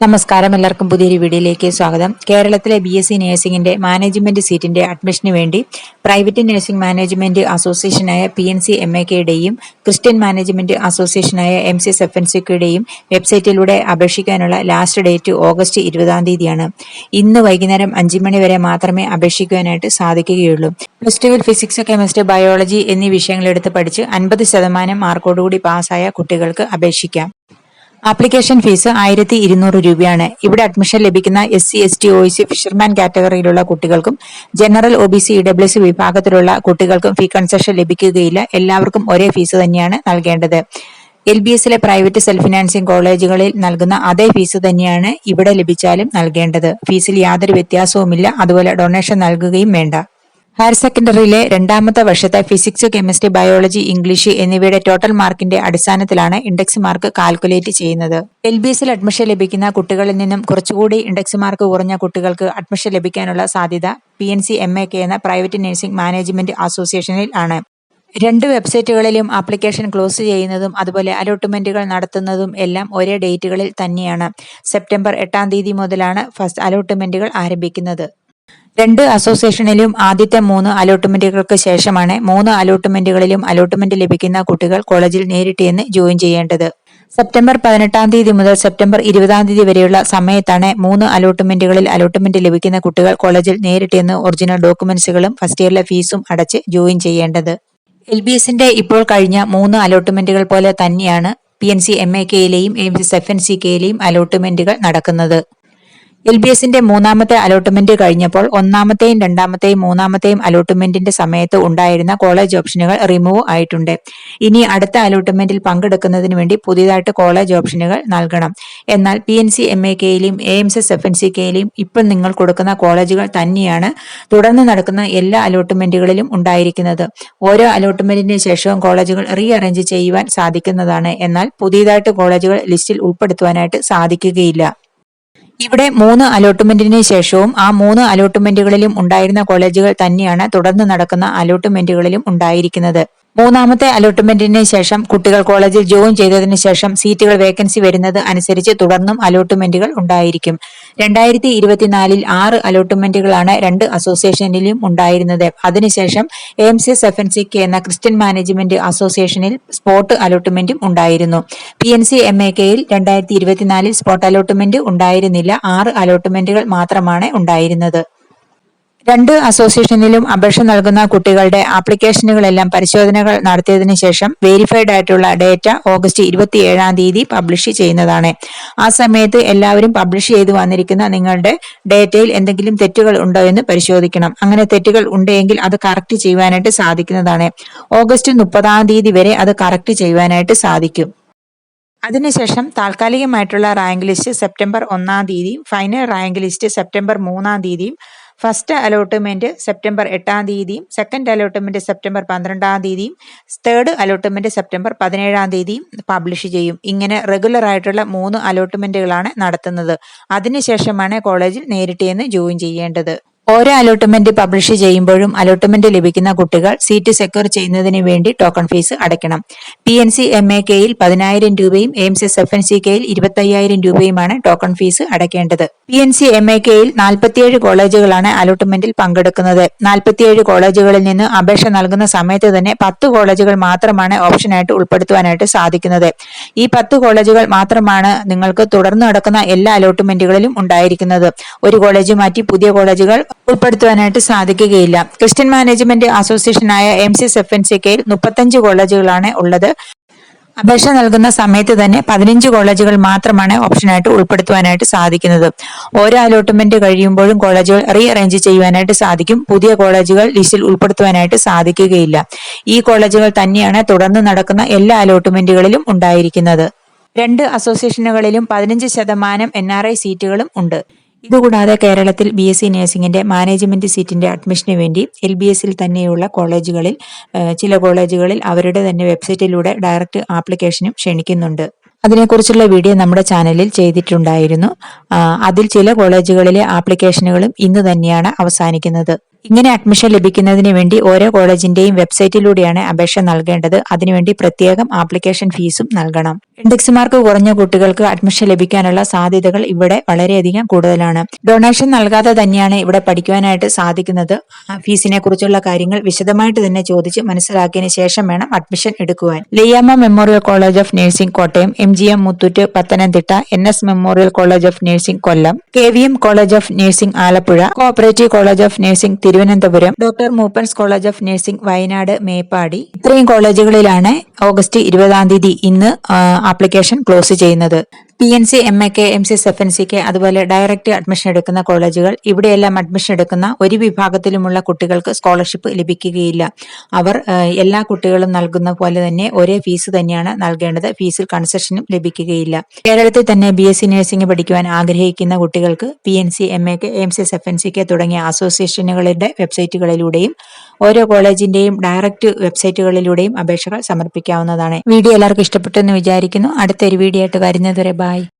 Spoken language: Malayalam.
നമസ്കാരം. എല്ലാവർക്കും പുതിയൊരു വീഡിയോയിലേക്ക് സ്വാഗതം. കേരളത്തിലെ ബി എസ് സി നഴ്സിംഗിന്റെ മാനേജ്മെന്റ് സീറ്റിന്റെ അഡ്മിഷന് വേണ്ടി private nursing management അസോസിയേഷനായ P N C M A കെയുടെയും Christian management അസോസിയേഷനായ എം സി എഫ് എൻ സിയുടെയും വെബ്സൈറ്റിലൂടെ അപേക്ഷിക്കാനുള്ള ലാസ്റ്റ് ഡേറ്റ് ഓഗസ്റ്റ് ഇരുപതാം തീയതിയാണ്. ഇന്ന് വൈകുന്നേരം അഞ്ചു മണി വരെ മാത്രമേ അപേക്ഷിക്കുവാനായിട്ട് സാധിക്കുകയുള്ളൂ. പ്ലസ് ടുവിൽ ഫിസിക്സ് കെമിസ്ട്രി ബയോളജി എന്നീ വിഷയങ്ങളെടുത്ത് പഠിച്ച് അൻപത് ശതമാനം മാർക്കോടുകൂടി പാസ്സായ കുട്ടികൾക്ക് അപേക്ഷിക്കാം. ആപ്ലിക്കേഷൻ ഫീസ് ആയിരത്തി ഇരുന്നൂറ് രൂപയാണ്. ഇവിടെ അഡ്മിഷൻ ലഭിക്കുന്ന S C S T O C fisherman കാറ്റഗറിയിലുള്ള കുട്ടികൾക്കും general O B C W C വിഭാഗത്തിലുള്ള കുട്ടികൾക്കും ഫീ കൺസെഷൻ ലഭിക്കുകയില്ല. എല്ലാവർക്കും ഒരേ ഫീസ് തന്നെയാണ് നൽകേണ്ടത്. എൽ ബി എസിലെ പ്രൈവറ്റ് സെൽഫ് ഫിനാൻസിംഗ് കോളേജുകളിൽ നൽകുന്ന അതേ ഫീസ് തന്നെയാണ് ഇവിടെ ലഭിച്ചാലും നൽകേണ്ടത്. ഫീസിൽ യാതൊരു വ്യത്യാസവുമില്ല. അതുപോലെ ഡൊണേഷൻ നൽകുകയും വേണ്ട. ഹയർ സെക്കൻഡറിയിലെ രണ്ടാമത്തെ വർഷത്തെ ഫിസിക്സ് കെമിസ്ട്രി ബയോളജി ഇംഗ്ലീഷ് എന്നിവയുടെ ടോട്ടൽ മാർക്കിന്റെ അടിസ്ഥാനത്തിലാണ് ഇൻഡെക്സ് മാർക്ക് കാൽക്കുലേറ്റ് ചെയ്യുന്നത്. എൽ ബി എസിൽ അഡ്മിഷൻ ലഭിക്കുന്ന കുട്ടികളിൽ നിന്നും കുറച്ചുകൂടി ഇൻഡെക്സ് മാർക്ക് കുറഞ്ഞ കുട്ടികൾക്ക് അഡ്മിഷൻ ലഭിക്കാനുള്ള സാധ്യത P N C M A K എന്ന പ്രൈവറ്റ് നഴ്സിംഗ് മാനേജ്മെന്റ് അസോസിയേഷനിൽ ആണ്. രണ്ട് വെബ്സൈറ്റുകളിലും ആപ്ലിക്കേഷൻ ക്ലോസ് ചെയ്യുന്നതും അതുപോലെ അലോട്ട്മെന്റുകൾ നടത്തുന്നതും എല്ലാം ഒരേ ഡേറ്റുകളിൽ തന്നെയാണ്. സെപ്റ്റംബർ എട്ടാം തീയതി മുതലാണ് ഫസ്റ്റ് അലോട്ട്മെന്റുകൾ ആരംഭിക്കുന്നത്. രണ്ട് അസോസിയേഷനിലും ആദ്യത്തെ മൂന്ന് അലോട്ട്മെന്റുകൾക്ക് ശേഷമാണ് മൂന്ന് അലോട്ട്മെന്റുകളിലും അലോട്ട്മെന്റ് ലഭിക്കുന്ന കുട്ടികൾ കോളേജിൽ നേരിട്ട് എന്ന് ജോയിൻ ചെയ്യേണ്ടത്. സെപ്റ്റംബർ പതിനെട്ടാം തീയതി മുതൽ സെപ്റ്റംബർ ഇരുപതാം തീയതി വരെയുള്ള സമയത്താണ് മൂന്ന് അലോട്ട്മെന്റുകളിൽ അലോട്ട്മെന്റ് ലഭിക്കുന്ന കുട്ടികൾ കോളേജിൽ നേരിട്ട് എന്ന് ഒറിജിനൽ ഡോക്യുമെന്റ്സുകളും ഫസ്റ്റ് ഇയറിലെ ഫീസും അടച്ച് ജോയിൻ ചെയ്യേണ്ടത്. എൽ ബി എസിന്റെ ഇപ്പോൾ കഴിഞ്ഞ മൂന്ന് അലോട്ട്മെന്റുകൾ പോലെ തന്നെയാണ് P N C M A കെയിലെയും M C F N C കെയിലെയും അലോട്ട്മെന്റുകൾ നടക്കുന്നത്. എൽ ബി എസിന്റെ മൂന്നാമത്തെ അലോട്ട്മെന്റ് കഴിഞ്ഞപ്പോൾ ഒന്നാമത്തെയും രണ്ടാമത്തെയും മൂന്നാമത്തെയും അലോട്ട്മെന്റിന്റെ സമയത്ത് ഉണ്ടായിരുന്ന കോളേജ് ഓപ്ഷനുകൾ റിമൂവ് ആയിട്ടുണ്ട്. ഇനി അടുത്ത അലോട്ട്മെന്റിൽ പങ്കെടുക്കുന്നതിന് വേണ്ടി പുതിയതായിട്ട് കോളേജ് ഓപ്ഷനുകൾ നൽകണം. എന്നാൽ P N C M A കെയിലെയും A M S F N C കെയിലെയും ഇപ്പം നിങ്ങൾ കൊടുക്കുന്ന കോളേജുകൾ തന്നെയാണ് തുടർന്ന് നടക്കുന്ന എല്ലാ അലോട്ട്മെന്റുകളിലും ഉണ്ടായിരിക്കുന്നത്. ഓരോ അലോട്ട്മെന്റിന് ശേഷവും കോളേജുകൾ റീ അറേഞ്ച് ചെയ്യുവാൻ സാധിക്കുന്നതാണ്. എന്നാൽ പുതിയതായിട്ട് കോളേജുകൾ ലിസ്റ്റിൽ ഉൾപ്പെടുത്തുവാനായിട്ട് സാധിക്കുകയില്ല. ഇവിടെ മൂന്ന് അലോട്ട്മെന്റിന് ശേഷവും ആ മൂന്ന് അലോട്ട്മെന്റുകളിലും ഉണ്ടായിരുന്ന കോളേജുകൾ തന്നെയാണ് തുടർന്ന് നടക്കുന്ന അലോട്ട്മെന്റുകളിലും ഉണ്ടായിരിക്കുന്നത്. മൂന്നാമത്തെ അലോട്ട്മെന്റിന് ശേഷം കുട്ടികൾ കോളേജിൽ ജോയിൻ ചെയ്തതിന് ശേഷം സീറ്റുകൾ വേക്കൻസി വരുന്നത് അനുസരിച്ച് തുടർന്നും അലോട്ട്മെന്റുകൾ ഉണ്ടായിരിക്കും. രണ്ടായിരത്തി ഇരുപത്തിനാലിൽ ആറ് അലോട്ട്മെന്റുകളാണ് രണ്ട് അസോസിയേഷനിലും ഉണ്ടായിരുന്നത്. അതിനുശേഷം M C S F N C K എന്ന ക്രിസ്ത്യൻ മാനേജ്മെന്റ് അസോസിയേഷനിൽ സ്പോട്ട് അലോട്ട്മെന്റും ഉണ്ടായിരുന്നു. P N C M A കെയിൽ രണ്ടായിരത്തി ഇരുപത്തിനാലിൽ സ്പോട്ട് അലോട്ട്മെന്റ് ഉണ്ടായിരുന്നില്ല. ആറ് അലോട്ട്മെന്റുകൾ മാത്രമാണ് ഉണ്ടായിരുന്നത്. രണ്ട് അസോസിയേഷനിലും അപേക്ഷ നൽകുന്ന കുട്ടികളുടെ ആപ്ലിക്കേഷനുകളെല്ലാം പരിശോധനകൾ നടത്തിയതിനു ശേഷം വെരിഫൈഡ് ആയിട്ടുള്ള ഡേറ്റ ഓഗസ്റ്റ് ഇരുപത്തി ഏഴാം തീയതി പബ്ലിഷ് ചെയ്യുന്നതാണ്. ആ സമയത്ത് എല്ലാവരും പബ്ലിഷ് ചെയ്തു വന്നിരിക്കുന്ന നിങ്ങളുടെ ഡേറ്റയിൽ എന്തെങ്കിലും തെറ്റുകൾ ഉണ്ടോ എന്ന് പരിശോധിക്കണം. അങ്ങനെ തെറ്റുകൾ ഉണ്ടെങ്കിൽ അത് കറക്റ്റ് ചെയ്യുവാനായിട്ട് സാധിക്കുന്നതാണ്. ഓഗസ്റ്റ് മുപ്പതാം തീയതി വരെ അത് കറക്റ്റ് ചെയ്യുവാനായിട്ട് സാധിക്കും. അതിനുശേഷം താൽക്കാലികമായിട്ടുള്ള റാങ്ക് ലിസ്റ്റ് സെപ്റ്റംബർ ഒന്നാം തീയതിയും ഫൈനൽ റാങ്ക് ലിസ്റ്റ് സെപ്റ്റംബർ മൂന്നാം തീയതിയും ഫസ്റ്റ് അലോട്ട്മെന്റ് സെപ്റ്റംബർ എട്ടാം തീയതിയും സെക്കൻഡ് അലോട്ട്മെന്റ് സെപ്റ്റംബർ പന്ത്രണ്ടാം തീയതിയും തേർഡ് അലോട്ട്മെന്റ് സെപ്റ്റംബർ പതിനേഴാം തീയതിയും പബ്ലിഷ് ചെയ്യും. ഇങ്ങനെ റെഗുലർ ആയിട്ടുള്ള മൂന്ന് അലോട്ട്മെന്റുകളാണ് നടത്തുന്നത്. അതിനുശേഷമാണ് കോളേജിൽ നേരിട്ട് ജോയിൻ ചെയ്യേണ്ടത്. ഓരോ അലോട്ട്മെന്റ് പബ്ലിഷ് ചെയ്യുമ്പോഴും അലോട്ട്മെന്റ് ലഭിക്കുന്ന കുട്ടികൾ സീറ്റ് സെക്യൂർ ചെയ്യുന്നതിന് വേണ്ടി ടോക്കൺ ഫീസ് അടയ്ക്കണം. P N C M A കെയിൽ പതിനായിരം രൂപയും M C S F N C കെയിൽ ഇരുപത്തയ്യായിരം രൂപയുമാണ് ടോക്കൺ ഫീസ് അടയ്ക്കേണ്ടത്. P N C M A കെയിൽ നാൽപ്പത്തിയേഴ് കോളേജുകളാണ് അലോട്ട്മെന്റിൽ പങ്കെടുക്കുന്നത്. നാൽപ്പത്തിയേഴ് കോളേജുകളിൽ നിന്ന് അപേക്ഷ നൽകുന്ന സമയത്ത് തന്നെ പത്ത് കോളേജുകൾ മാത്രമാണ് ഓപ്ഷനായിട്ട് ഉൾപ്പെടുത്തുവാനായിട്ട് സാധിക്കുന്നത്. ഈ പത്ത് കോളേജുകൾ മാത്രമാണ് നിങ്ങൾക്ക് തുടർന്ന് നടക്കുന്ന എല്ലാ അലോട്ട്മെന്റുകളിലും ഉണ്ടായിരിക്കുന്നത്. ഒരു കോളേജ് മാറ്റി പുതിയ കോളേജുകൾ ഉൾപ്പെടുത്തുവാനായിട്ട് സാധിക്കുകയില്ല. Christian management അസോസിയേഷനായ M C F N C കെയിൽ മുപ്പത്തഞ്ച് കോളേജുകളാണ് ഉള്ളത്. അപേക്ഷ നൽകുന്ന സമയത്ത് തന്നെ പതിനഞ്ച് കോളേജുകൾ മാത്രമാണ് ഓപ്ഷനായിട്ട് ഉൾപ്പെടുത്തുവാനായിട്ട് സാധിക്കുന്നത്. ഓരോ അലോട്ട്മെന്റ് കഴിയുമ്പോഴും കോളേജുകൾ റീ അറേഞ്ച് ചെയ്യുവാനായിട്ട് സാധിക്കും. പുതിയ കോളേജുകൾ ലിസ്റ്റിൽ ഉൾപ്പെടുത്തുവാനായിട്ട് സാധിക്കുകയില്ല. ഈ കോളേജുകൾ തന്നെയാണ് തുടർന്ന് നടക്കുന്ന എല്ലാ അലോട്ട്മെന്റുകളിലും ഉണ്ടായിരിക്കുന്നത്. രണ്ട് അസോസിയേഷനുകളിലും പതിനഞ്ച് ശതമാനം എൻ സീറ്റുകളും ഉണ്ട്. ഇതുകൂടാതെ കേരളത്തിൽ ബി എസ് സി നഴ്സിംഗിന്റെ മാനേജ്മെന്റ് സീറ്റിന്റെ അഡ്മിഷന് വേണ്ടി എൽ ബി എസിൽ തന്നെയുള്ള കോളേജുകളിൽ ചില കോളേജുകളിൽ അവരുടെ തന്നെ വെബ്സൈറ്റിലൂടെ ഡയറക്റ്റ് ആപ്ലിക്കേഷനും ക്ഷണിക്കുന്നുണ്ട്. അതിനെക്കുറിച്ചുള്ള വീഡിയോ നമ്മുടെ ചാനലിൽ ചെയ്തിട്ടുണ്ടായിരുന്നു. അതിൽ ചില കോളേജുകളിലെ ആപ്ലിക്കേഷനുകളും ഇന്ന് തന്നെയാണ് അവസാനിക്കുന്നത്. ഇങ്ങനെ അഡ്മിഷൻ ലഭിക്കുന്നതിന് വേണ്ടി ഓരോ കോളേജിന്റെയും വെബ്സൈറ്റിലൂടെയാണ് അപേക്ഷ നൽകേണ്ടത്. അതിനുവേണ്ടി പ്രത്യേകം ആപ്ലിക്കേഷൻ ഫീസും നൽകണം. ഇൻഡെക്സ് മാർക്ക് കുറഞ്ഞ കുട്ടികൾക്ക് അഡ്മിഷൻ ലഭിക്കാനുള്ള സാധ്യതകൾ ഇവിടെ വളരെയധികം കൂടുതലാണ്. ഡൊണേഷൻ നൽകാതെ തന്നെയാണ് ഇവിടെ പഠിക്കുവാനായിട്ട് സാധിക്കുന്നത്. ഫീസിനെ കുറിച്ചുള്ള കാര്യങ്ങൾ വിശദമായിട്ട് തന്നെ ചോദിച്ച് മനസ്സിലാക്കിയതിനു ശേഷം വേണം അഡ്മിഷൻ എടുക്കുവാൻ. ലിയാമ memorial college of nursing Kottayam M G M Muthoot Pathanamthitta N S memorial college of nursing Kollam K V M college of nursing Alappuzha cooperative college of nursing Thiruvananthapuram doctor Moopen's college of nursing Wayanad Meppadi. ഇത്രയും കോളേജുകളിലാണ് ഓഗസ്റ്റ് ഇരുപതാം തീയതി ഇന്ന് ആപ്ലിക്കേഷൻ ക്ലോസ് ചെയ്യുന്നത്. P N C M A K M C F N C K അതുപോലെ ഡയറക്റ്റ് അഡ്മിഷൻ എടുക്കുന്ന കോളേജുകൾ. ഇവിടെയെല്ലാം അഡ്മിഷൻ എടുക്കുന്ന ഒരു വിഭാഗത്തിലുമുള്ള കുട്ടികൾക്ക് സ്കോളർഷിപ്പ് ലഭിക്കുകയില്ല. അവർ എല്ലാ കുട്ടികളും നൽകുന്ന പോലെ തന്നെ ഒരേ ഫീസ് തന്നെയാണ് നൽകേണ്ടത്. ഫീസിൽ കൺസെഷനും ലഭിക്കുകയില്ല. കേരളത്തിൽ തന്നെ ബി എസ് സി നഴ്സിംഗ് പഠിക്കുവാൻ ആഗ്രഹിക്കുന്ന കുട്ടികൾക്ക് P N C M A K M C F N C K തുടങ്ങിയ അസോസിയേഷനുകളുടെ വെബ്സൈറ്റുകളിലൂടെയും ഓരോ കോളേജിന്റെയും ഡയറക്റ്റ് വെബ്സൈറ്റുകളിലൂടെയും അപേക്ഷകൾ സമർപ്പിക്കാവുന്നതാണ്. വീഡിയോ എല്ലാവർക്കും ഇഷ്ടപ്പെട്ടെന്ന് വിചാരിക്കുന്നു. അടുത്തൊരു വീഡിയോ ആയിട്ട് വരുന്നതുവരെ ബൈ